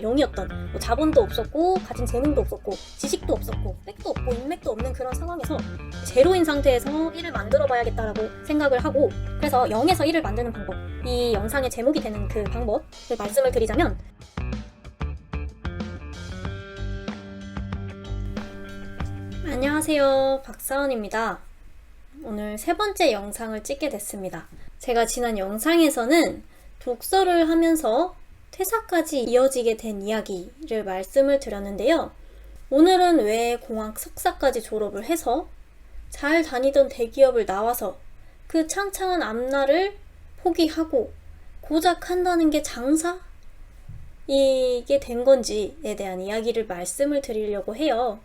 0이었던 뭐 자본도 없었고 가진 재능도 없었고 지식도 없었고 백도 없고 인맥도 없는 그런 상황에서 제로인 상태에서 1을 만들어 봐야겠다라고 생각을 하고 그래서 0에서 1을 만드는 방법 이 영상의 제목이 되는 그 방법을 말씀을 드리자면 안녕하세요. 박사원입니다. 오늘 세 번째 영상을 찍게 됐습니다. 제가 지난 영상에서는 독서를 하면서 퇴사까지 이어지게 된 이야기를 말씀을 드렸는데요. 오늘은 왜 공학 석사까지 졸업을 해서 잘 다니던 대기업을 나와서 그 창창한 앞날을 포기하고 고작 한다는 게 장사? 이게 된 건지에 대한 이야기를 말씀을 드리려고 해요.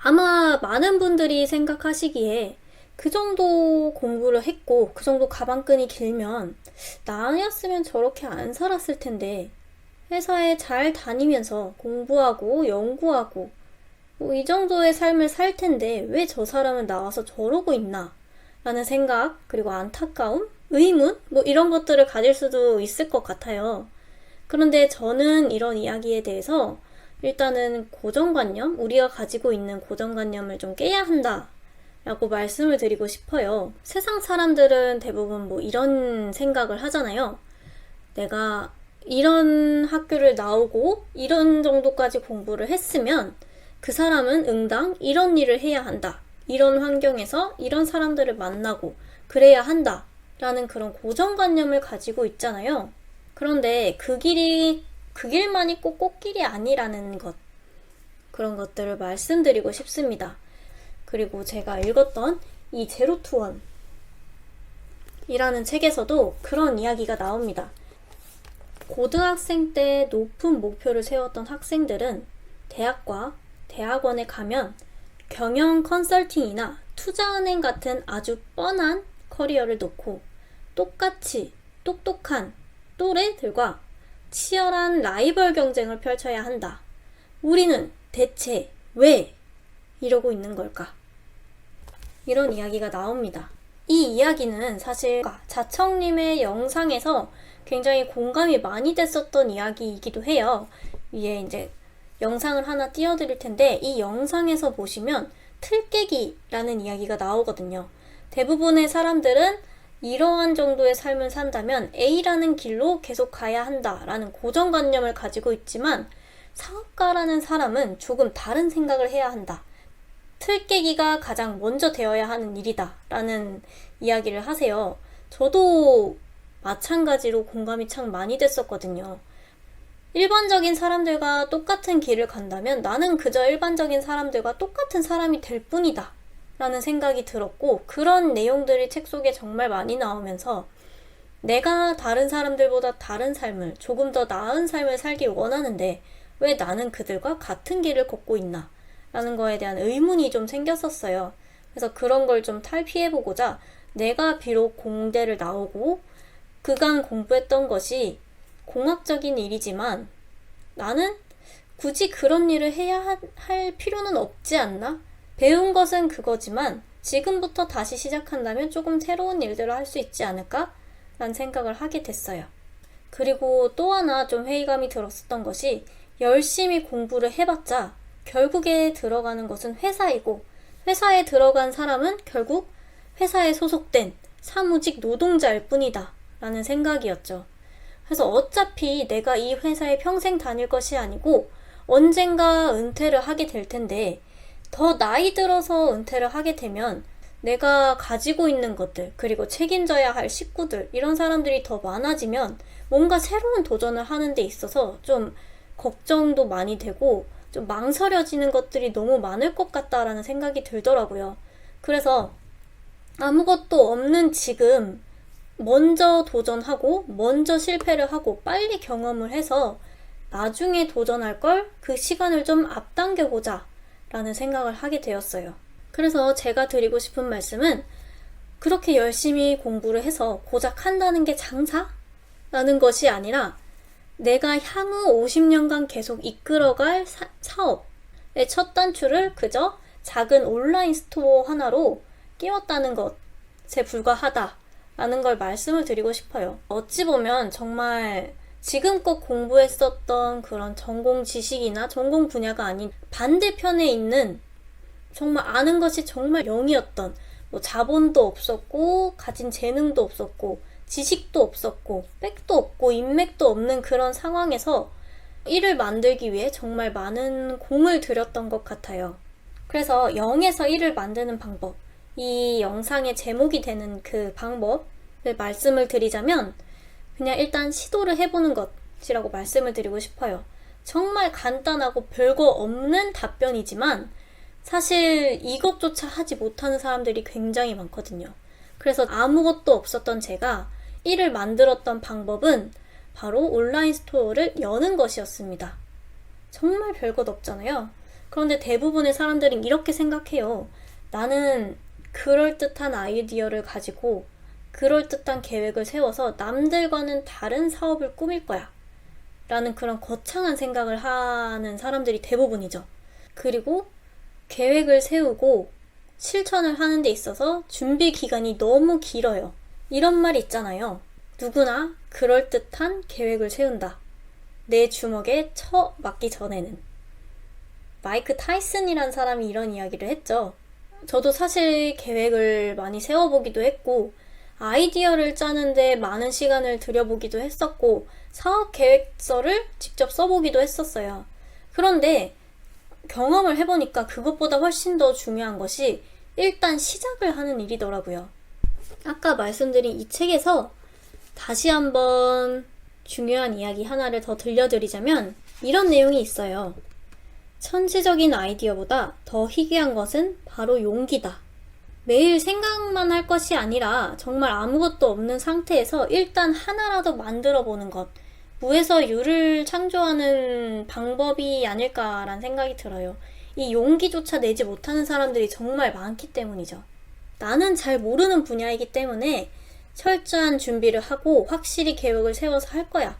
아마 많은 분들이 생각하시기에 그 정도 공부를 했고 그 정도 가방끈이 길면 나였으면 저렇게 안 살았을 텐데. 회사에 잘 다니면서 공부하고 연구하고 뭐 이 정도의 삶을 살 텐데 왜 저 사람은 나와서 저러고 있나? 라는 생각 그리고 안타까움 의문 뭐 이런 것들을 가질 수도 있을 것 같아요. 그런데 저는 이런 이야기에 대해서 일단은 고정관념 우리가 가지고 있는 고정관념을 좀 깨야 한다 라고 말씀을 드리고 싶어요. 세상 사람들은 대부분 뭐 이런 생각을 하잖아요. 내가 이런 학교를 나오고 이런 정도까지 공부를 했으면 그 사람은 응당 이런 일을 해야 한다. 이런 환경에서 이런 사람들을 만나고 그래야 한다. 라는 그런 고정관념을 가지고 있잖아요. 그런데 그 길이, 그 길만이 꼭 꽃길이 아니라는 것. 그런 것들을 말씀드리고 싶습니다. 그리고 제가 읽었던 이 제로 투원 이라는 책에서도 그런 이야기가 나옵니다. 고등학생 때 높은 목표를 세웠던 학생들은 대학과 대학원에 가면 경영 컨설팅이나 투자은행 같은 아주 뻔한 커리어를 놓고 똑같이 똑똑한 또래들과 치열한 라이벌 경쟁을 펼쳐야 한다. 우리는 대체 왜 이러고 있는 걸까? 이런 이야기가 나옵니다. 이 이야기는 사실 자청님의 영상에서 굉장히 공감이 많이 됐었던 이야기이기도 해요. 위에 이제 영상을 하나 띄워드릴 텐데 이 영상에서 보시면 틀깨기라는 이야기가 나오거든요. 대부분의 사람들은 이러한 정도의 삶을 산다면 A라는 길로 계속 가야 한다라는 고정관념을 가지고 있지만 사업가라는 사람은 조금 다른 생각을 해야 한다. 틀 깨기가 가장 먼저 되어야 하는 일이다. 라는 이야기를 하세요. 저도 마찬가지로 공감이 참 많이 됐었거든요. 일반적인 사람들과 똑같은 길을 간다면 나는 그저 일반적인 사람들과 똑같은 사람이 될 뿐이다. 라는 생각이 들었고, 그런 내용들이 책 속에 정말 많이 나오면서 내가 다른 사람들보다 다른 삶을, 조금 더 나은 삶을 살길 원하는데 왜 나는 그들과 같은 길을 걷고 있나? 라는 거에 대한 의문이 좀 생겼었어요. 그래서 그런 걸 좀 탈피해보고자 내가 비록 공대를 나오고 그간 공부했던 것이 공학적인 일이지만 나는 굳이 그런 일을 해야 할 필요는 없지 않나? 배운 것은 그거지만 지금부터 다시 시작한다면 조금 새로운 일들을 할 수 있지 않을까? 라는 생각을 하게 됐어요. 그리고 또 하나 좀 회의감이 들었었던 것이 열심히 공부를 해봤자 결국에 들어가는 것은 회사이고 회사에 들어간 사람은 결국 회사에 소속된 사무직 노동자일 뿐이다. 라는 생각이었죠. 그래서 어차피 내가 이 회사에 평생 다닐 것이 아니고 언젠가 은퇴를 하게 될 텐데 더 나이 들어서 은퇴를 하게 되면 내가 가지고 있는 것들, 그리고 책임져야 할 식구들, 이런 사람들이 더 많아지면 뭔가 새로운 도전을 하는 데 있어서 좀 걱정도 많이 되고 좀 망설여지는 것들이 너무 많을 것 같다라는 생각이 들더라고요. 그래서 아무것도 없는 지금 먼저 도전하고 먼저 실패를 하고 빨리 경험을 해서 나중에 도전할 걸 그 시간을 좀 앞당겨 보자 라는 생각을 하게 되었어요. 그래서 제가 드리고 싶은 말씀은 그렇게 열심히 공부를 해서 고작 한다는 게 장사? 라는 것이 아니라 내가 향후 50년간 계속 이끌어갈 사, 사업의 첫 단추를 그저 작은 온라인 스토어 하나로 끼웠다는 것에 불과하다. 라는 걸 말씀을 드리고 싶어요. 어찌 보면 정말 지금껏 공부했었던 그런 전공 지식이나 전공 분야가 아닌 반대편에 있는 정말 아는 것이 정말 0이었던 뭐 자본도 없었고 가진 재능도 없었고 지식도 없었고 백도 없고 인맥도 없는 그런 상황에서 일을 만들기 위해 정말 많은 공을 들였던 것 같아요. 그래서 0에서 1을 만드는 방법, 이 영상의 제목이 되는 그 방법을 말씀을 드리자면 그냥 일단 시도를 해보는 것이라고 말씀을 드리고 싶어요. 정말 간단하고 별거 없는 답변이지만 사실 이것조차 하지 못하는 사람들이 굉장히 많거든요. 그래서 아무것도 없었던 제가 일을 만들었던 방법은 바로 온라인 스토어를 여는 것이었습니다. 정말 별것 없잖아요. 그런데 대부분의 사람들은 이렇게 생각해요. 나는 그럴듯한 아이디어를 가지고 그럴듯한 계획을 세워서 남들과는 다른 사업을 꾸밀 거야. 라는 그런 거창한 생각을 하는 사람들이 대부분이죠. 그리고 계획을 세우고 실천을 하는 데 있어서 준비 기간이 너무 길어요. 이런 말 있잖아요. 누구나 그럴듯한 계획을 세운다. 내 주먹에 쳐 맞기 전에는. 마이크 타이슨이란 사람이 이런 이야기를 했죠. 저도 사실 계획을 많이 세워보기도 했고, 아이디어를 짜는데 많은 시간을 들여보기도 했었고, 사업 계획서를 직접 써보기도 했었어요. 그런데 경험을 해보니까 그것보다 훨씬 더 중요한 것이 일단 시작을 하는 일이더라고요. 아까 말씀드린 이 책에서 다시 한번 중요한 이야기 하나를 더 들려드리자면 이런 내용이 있어요. 천재적인 아이디어보다 더 희귀한 것은 바로 용기다. 매일 생각만 할 것이 아니라 정말 아무것도 없는 상태에서 일단 하나라도 만들어 보는 것. 무에서 유를 창조하는 방법이 아닐까라는 생각이 들어요. 이 용기조차 내지 못하는 사람들이 정말 많기 때문이죠. 나는 잘 모르는 분야이기 때문에 철저한 준비를 하고 확실히 계획을 세워서 할 거야.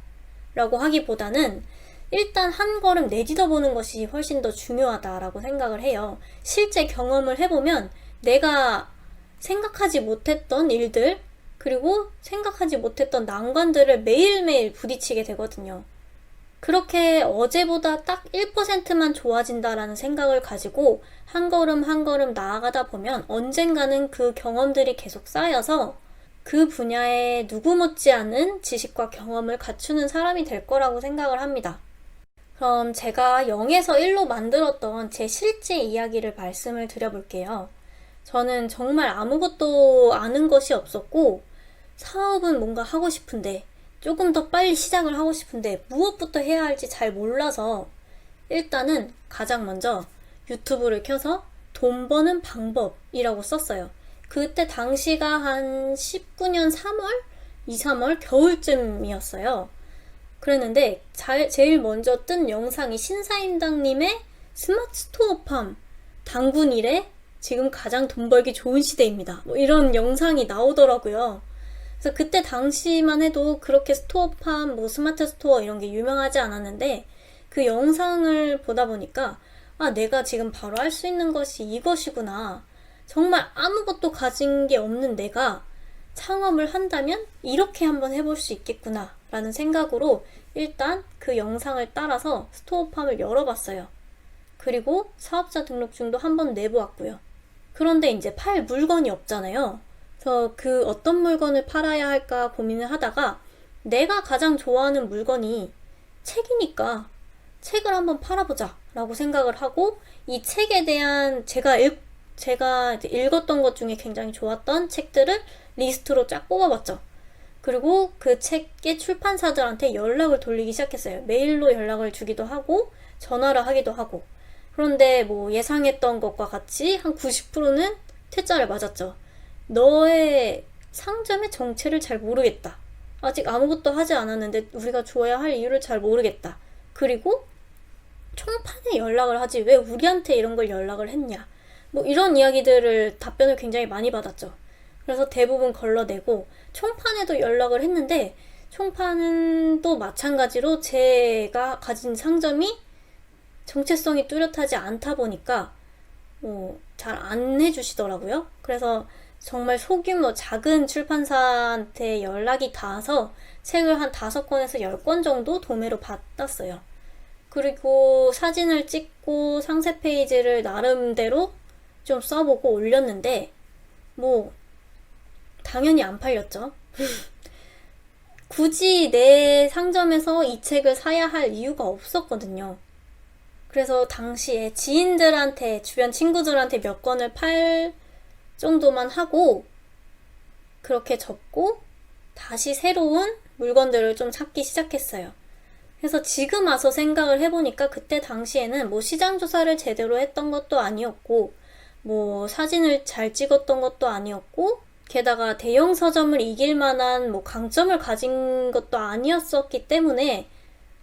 라고 하기보다는 일단 한 걸음 내딛어 보는 것이 훨씬 더 중요하다라고 생각을 해요. 실제 경험을 해보면 내가 생각하지 못했던 일들, 그리고 생각하지 못했던 난관들을 매일매일 부딪히게 되거든요. 그렇게 어제보다 딱 1%만 좋아진다라는 생각을 가지고 한 걸음 한 걸음 나아가다 보면 언젠가는 그 경험들이 계속 쌓여서 그 분야에 누구 못지않은 지식과 경험을 갖추는 사람이 될 거라고 생각을 합니다. 그럼 제가 0에서 1로 만들었던 제 실제 이야기를 말씀을 드려볼게요. 저는 정말 아무것도 아는 것이 없었고, 사업은 뭔가 하고 싶은데, 조금 더 빨리 시작을 하고 싶은데, 무엇부터 해야 할지 잘 몰라서, 일단은 가장 먼저 유튜브를 켜서 돈 버는 방법이라고 썼어요. 그때 당시가 한 19년 3월? 2, 3월? 겨울쯤이었어요. 그랬는데, 자, 제일 먼저 뜬 영상이 신사임당님의 스마트 스토어팜 당군 일에 지금 가장 돈 벌기 좋은 시대입니다. 뭐 이런 영상이 나오더라고요. 그래서 그때 당시만 해도 그렇게 스토어팜, 뭐 스마트 스토어 이런 게 유명하지 않았는데 그 영상을 보다 보니까 아, 내가 지금 바로 할 수 있는 것이 이것이구나. 정말 아무것도 가진 게 없는 내가 창업을 한다면 이렇게 한번 해볼 수 있겠구나. 라는 생각으로 일단 그 영상을 따라서 스토어팜을 열어봤어요. 그리고 사업자 등록증도 한번 내보았고요. 그런데 이제 팔 물건이 없잖아요. 그래서 그 어떤 물건을 팔아야 할까 고민을 하다가 내가 가장 좋아하는 물건이 책이니까 책을 한번 팔아보자 라고 생각을 하고 이 책에 대한 제가 읽, 제가 읽었던 것 중에 굉장히 좋았던 책들을 리스트로 쫙 뽑아봤죠. 그리고 그 책의 출판사들한테 연락을 돌리기 시작했어요. 메일로 연락을 주기도 하고 전화를 하기도 하고. 그런데 뭐 예상했던 것과 같이 한 90%는 퇴짜를 맞았죠. 너의 상점의 정체를 잘 모르겠다. 아직 아무것도 하지 않았는데 우리가 줘야 할 이유를 잘 모르겠다. 그리고 총판에 연락을 하지 왜 우리한테 이런 걸 연락을 했냐. 뭐 이런 이야기들을 답변을 굉장히 많이 받았죠. 그래서 대부분 걸러내고 총판에도 연락을 했는데 총판은 또 마찬가지로 제가 가진 상점이 정체성이 뚜렷하지 않다 보니까 뭐 잘 안 해주시더라고요. 그래서 정말 소규모 작은 출판사한테 연락이 닿아서 책을 한 다섯 권에서 열 권 정도 도매로 받았어요. 그리고 사진을 찍고 상세 페이지를 나름대로 좀 써보고 올렸는데, 뭐, 당연히 안 팔렸죠. 굳이 내 상점에서 이 책을 사야 할 이유가 없었거든요. 그래서 당시에 지인들한테, 주변 친구들한테 몇 권을 팔 정도만 하고, 그렇게 접고, 다시 새로운 물건들을 좀 찾기 시작했어요. 그래서 지금 와서 생각을 해보니까 그때 당시에는 뭐 시장 조사를 제대로 했던 것도 아니었고, 뭐 사진을 잘 찍었던 것도 아니었고, 게다가 대형 서점을 이길 만한 뭐 강점을 가진 것도 아니었었기 때문에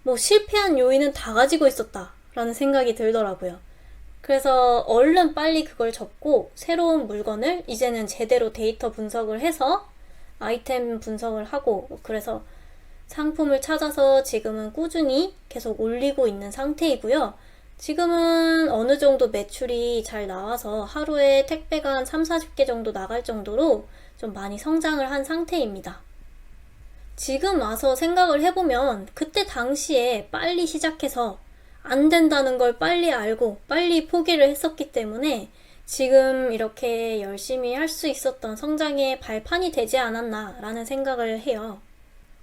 뭐 실패한 요인은 다 가지고 있었다라는 생각이 들더라고요. 그래서 얼른 빨리 그걸 접고 새로운 물건을 이제는 제대로 데이터 분석을 해서 아이템 분석을 하고 그래서 상품을 찾아서 지금은 꾸준히 계속 올리고 있는 상태이고요. 지금은 어느 정도 매출이 잘 나와서 하루에 택배가 한 3, 40개 정도 나갈 정도로 좀 많이 성장을 한 상태입니다. 지금 와서 생각을 해보면 그때 당시에 빨리 시작해서 안 된다는 걸 빨리 알고 빨리 포기를 했었기 때문에 지금 이렇게 열심히 할 수 있었던 성장의 발판이 되지 않았나라는 생각을 해요.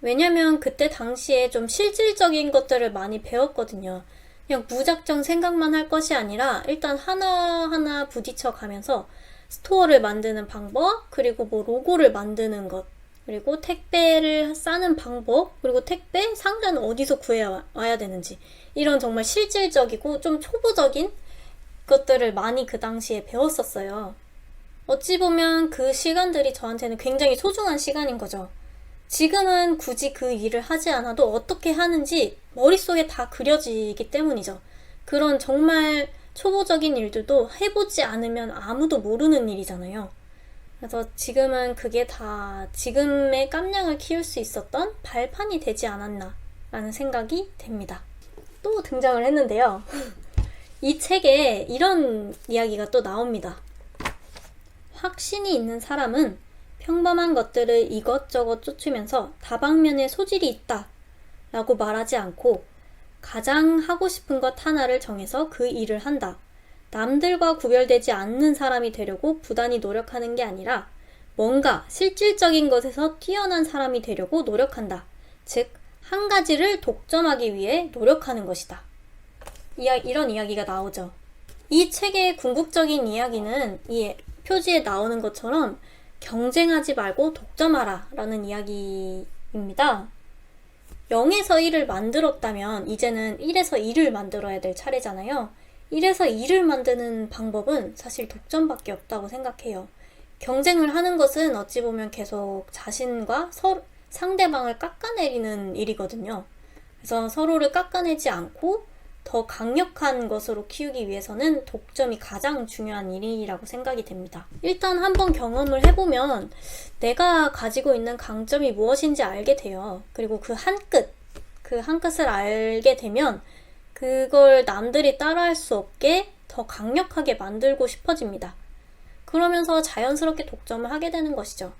왜냐면 그때 당시에 좀 실질적인 것들을 많이 배웠거든요. 그냥 무작정 생각만 할 것이 아니라 일단 하나하나 부딪혀 가면서 스토어를 만드는 방법, 그리고 뭐 로고를 만드는 것, 그리고 택배를 싸는 방법, 그리고 택배 상자는 어디서 구해와야 되는지, 이런 정말 실질적이고 좀 초보적인 것들을 많이 그 당시에 배웠었어요. 어찌 보면 그 시간들이 저한테는 굉장히 소중한 시간인 거죠. 지금은 굳이 그 일을 하지 않아도 어떻게 하는지 머릿속에 다 그려지기 때문이죠. 그런 정말 초보적인 일들도 해보지 않으면 아무도 모르는 일이잖아요. 그래서 지금은 그게 다 지금의 깜냥을 키울 수 있었던 발판이 되지 않았나라는 생각이 됩니다. 또 등장을 했는데요. 이 책에 이런 이야기가 또 나옵니다. 확신이 있는 사람은 평범한 것들을 이것저것 쫓으면서 다방면에 소질이 있다 라고 말하지 않고 가장 하고 싶은 것 하나를 정해서 그 일을 한다. 남들과 구별되지 않는 사람이 되려고 부단히 노력하는 게 아니라 뭔가 실질적인 것에서 뛰어난 사람이 되려고 노력한다. 즉, 한 가지를 독점하기 위해 노력하는 것이다. 이야, 이런 이야기가 나오죠. 이 책의 궁극적인 이야기는 이 표지에 나오는 것처럼 경쟁하지 말고 독점하라 라는 이야기입니다. 0에서 1을 만들었다면 이제는 1에서 2를 만들어야 될 차례잖아요. 1에서 2를 만드는 방법은 사실 독점밖에 없다고 생각해요. 경쟁을 하는 것은 어찌 보면 계속 자신과 서, 상대방을 깎아내리는 일이거든요. 그래서 서로를 깎아내지 않고 더 강력한 것으로 키우기 위해서는 독점이 가장 중요한 일이라고 생각이 됩니다. 일단 한번 경험을 해보면 내가 가지고 있는 강점이 무엇인지 알게 돼요. 그리고 그한 끝, 그한 끝을 알게 되면 그걸 남들이 따라할 수 없게 더 강력하게 만들고 싶어집니다. 그러면서 자연스럽게 독점을 하게 되는 것이죠.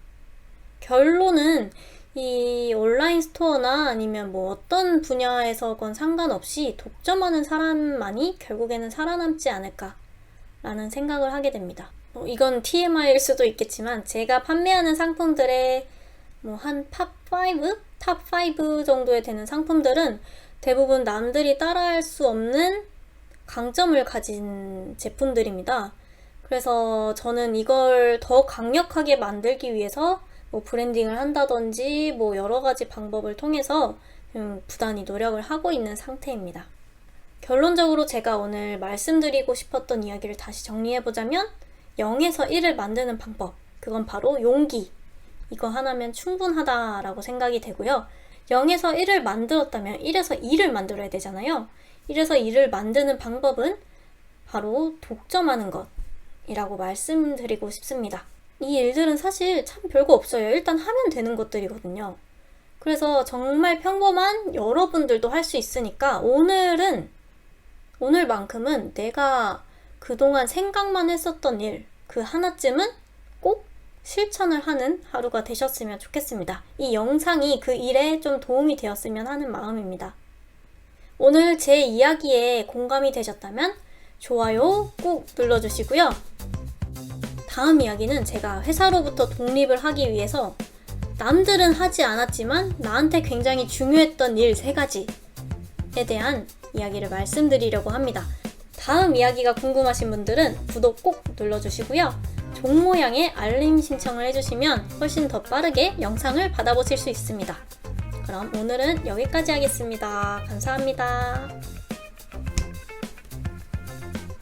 결론은 이 온라인 스토어나 아니면 뭐 어떤 분야에서건 상관없이 독점하는 사람만이 결국에는 살아남지 않을까라는 생각을 하게 됩니다. 뭐 이건 TMI일 수도 있겠지만 제가 판매하는 상품들의 뭐한탑 5? 탑5 정도에 되는 상품들은 대부분 남들이 따라할 수 없는 강점을 가진 제품들입니다. 그래서 저는 이걸 더 강력하게 만들기 위해서 뭐 브랜딩을 한다든지 뭐 여러 가지 방법을 통해서 좀 부단히 노력을 하고 있는 상태입니다. 결론적으로 제가 오늘 말씀드리고 싶었던 이야기를 다시 정리해보자면 0에서 1을 만드는 방법. 그건 바로 용기. 이거 하나면 충분하다라고 생각이 되고요. 0에서 1을 만들었다면 1에서 2를 만들어야 되잖아요. 1에서 2를 만드는 방법은 바로 독점하는 것이라고 말씀드리고 싶습니다. 이 일들은 사실 참 별거 없어요. 일단 하면 되는 것들이거든요. 그래서 정말 평범한 여러분들도 할 수 있으니까 오늘은, 오늘만큼은 내가 그동안 생각만 했었던 일, 그 하나쯤은 꼭 실천을 하는 하루가 되셨으면 좋겠습니다. 이 영상이 그 일에 좀 도움이 되었으면 하는 마음입니다. 오늘 제 이야기에 공감이 되셨다면 좋아요 꾹 눌러주시고요. 다음 이야기는 제가 회사로부터 독립을 하기 위해서 남들은 하지 않았지만 나한테 굉장히 중요했던 일 세 가지에 대한 이야기를 말씀드리려고 합니다. 다음 이야기가 궁금하신 분들은 구독 꼭 눌러주시고요. 종 모양의 알림 신청을 해주시면 훨씬 더 빠르게 영상을 받아보실 수 있습니다. 그럼 오늘은 여기까지 하겠습니다. 감사합니다.